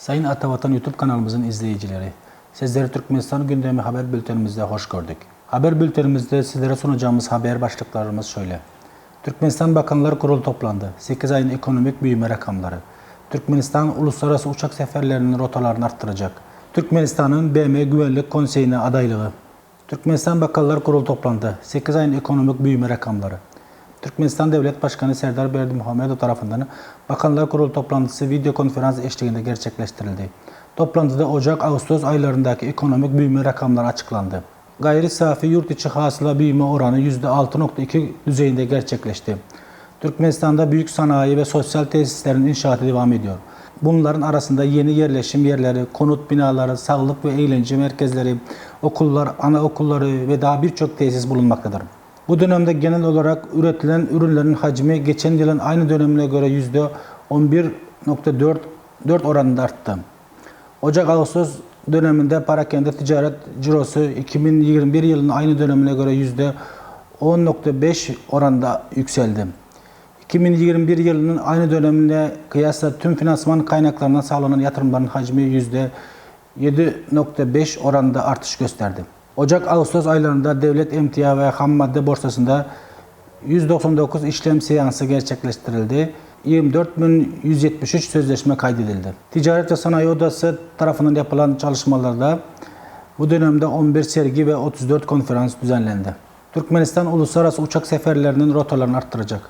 Sayın Atavatan YouTube kanalımızın izleyicileri, sizleri Türkmenistan gündemi haber bültenimizde hoş gördük. Haber bültenimizde sizlere sunacağımız haber başlıklarımız şöyle. Türkmenistan Bakanlar Kurulu toplandı. 8 ayın ekonomik büyüme rakamları. Türkmenistan uluslararası uçak seferlerinin rotalarını arttıracak. Türkmenistan'ın BM Güvenlik Konseyi'ne adaylığı. Türkmenistan Bakanlar Kurulu toplandı. 8 ayın ekonomik büyüme rakamları. Türkmenistan Devlet Başkanı Serdar Berdimuhamedov tarafından Bakanlar Kurulu toplantısı video konferans eşliğinde gerçekleştirildi. Toplantıda Ocak-Ağustos aylarındaki ekonomik büyüme rakamları açıklandı. Gayri safi yurt içi hasıla büyüme oranı %6.2 düzeyinde gerçekleşti. Türkmenistan'da büyük sanayi ve sosyal tesislerin inşaatı devam ediyor. Bunların arasında yeni yerleşim yerleri, konut binaları, sağlık ve eğlence merkezleri, okullar, anaokulları ve daha birçok tesis bulunmaktadır. Bu dönemde genel olarak üretilen ürünlerin hacmi geçen yılın aynı dönemine göre %11.4 4 oranında arttı. Ocak-Ağustos döneminde parakende ticaret cirosu 2021 yılının aynı dönemine göre %10.5 oranda yükseldi. 2021 yılının aynı dönemine kıyasla tüm finansman kaynaklarından sağlanan yatırımların hacmi %7.5 oranda artış gösterdi. Ocak-Ağustos aylarında devlet emtia ve ham madde borsasında 199 işlem seansı gerçekleştirildi. 24.173 sözleşme kaydedildi. Ticaret ve Sanayi Odası tarafından yapılan çalışmalarda bu dönemde 11 sergi ve 34 konferans düzenlendi. Türkmenistan uluslararası uçak seferlerinin rotalarını arttıracak.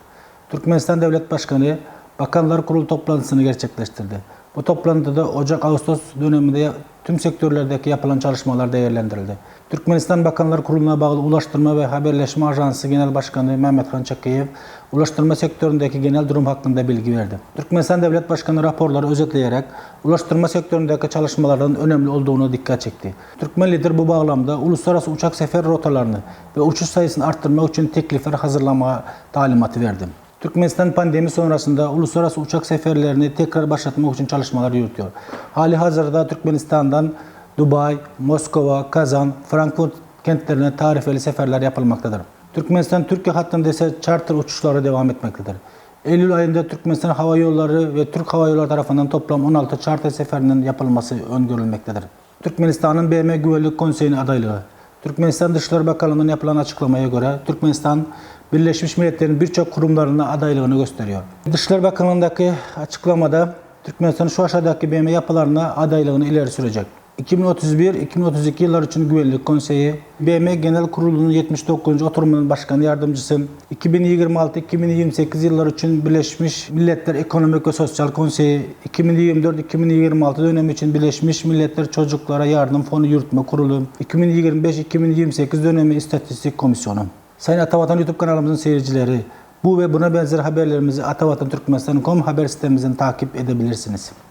Türkmenistan Devlet Başkanı Bakanlar Kurulu toplantısını gerçekleştirdi. Bu toplantıda Ocak-Ağustos döneminde tüm sektörlerdeki yapılan çalışmalar değerlendirildi. Türkmenistan Bakanlar Kurulu'na bağlı Ulaştırma ve Haberleşme Ajansı Genel Başkanı Mehmet Han Çakayev, ulaştırma sektöründeki genel durum hakkında bilgi verdi. Türkmenistan Devlet Başkanı raporları özetleyerek ulaştırma sektöründeki çalışmaların önemli olduğunu dikkat çekti. Türkmen lider bu bağlamda uluslararası uçak sefer rotalarını ve uçuş sayısını arttırmak için teklifler hazırlama talimatı verdi. Türkmenistan pandemi sonrasında uluslararası uçak seferlerini tekrar başlatmak için çalışmalar yürütüyor. Hali hazırda Türkmenistan'dan Dubai, Moskova, Kazan, Frankfurt kentlerine tarifeli seferler yapılmaktadır. Türkmenistan Türkiye hattında ise charter uçuşları devam etmektedir. Eylül ayında Türkmenistan Hava Yolları ve Türk Hava Yolları tarafından toplam 16 charter seferinin yapılması öngörülmektedir. Türkmenistan'ın BM Güvenlik Konseyi'ne adaylığı. Türkmenistan Dışişleri Bakanlığı'ndan yapılan açıklamaya göre Türkmenistan Birleşmiş Milletler'in birçok kurumlarına adaylığını gösteriyor. Dışişleri Bakanlığı'ndaki açıklamada Türkmenistan şu aşağıdaki BM yapılarına adaylığını ileri sürecek. 2031-2032 yıllar için Güvenlik Konseyi, BM Genel Kurulu'nun 79. oturumunun başkanı yardımcısı, 2026-2028 yıllar için Birleşmiş Milletler Ekonomik ve Sosyal Konseyi, 2024-2026 dönemi için Birleşmiş Milletler Çocuklara Yardım Fonu Yürütme Kurulu, 2025-2028 dönemi İstatistik Komisyonu. Sayın Atavatan YouTube kanalımızın seyircileri, bu ve buna benzer haberlerimizi Atavatan Türkmenistan.com haber sitemizden takip edebilirsiniz.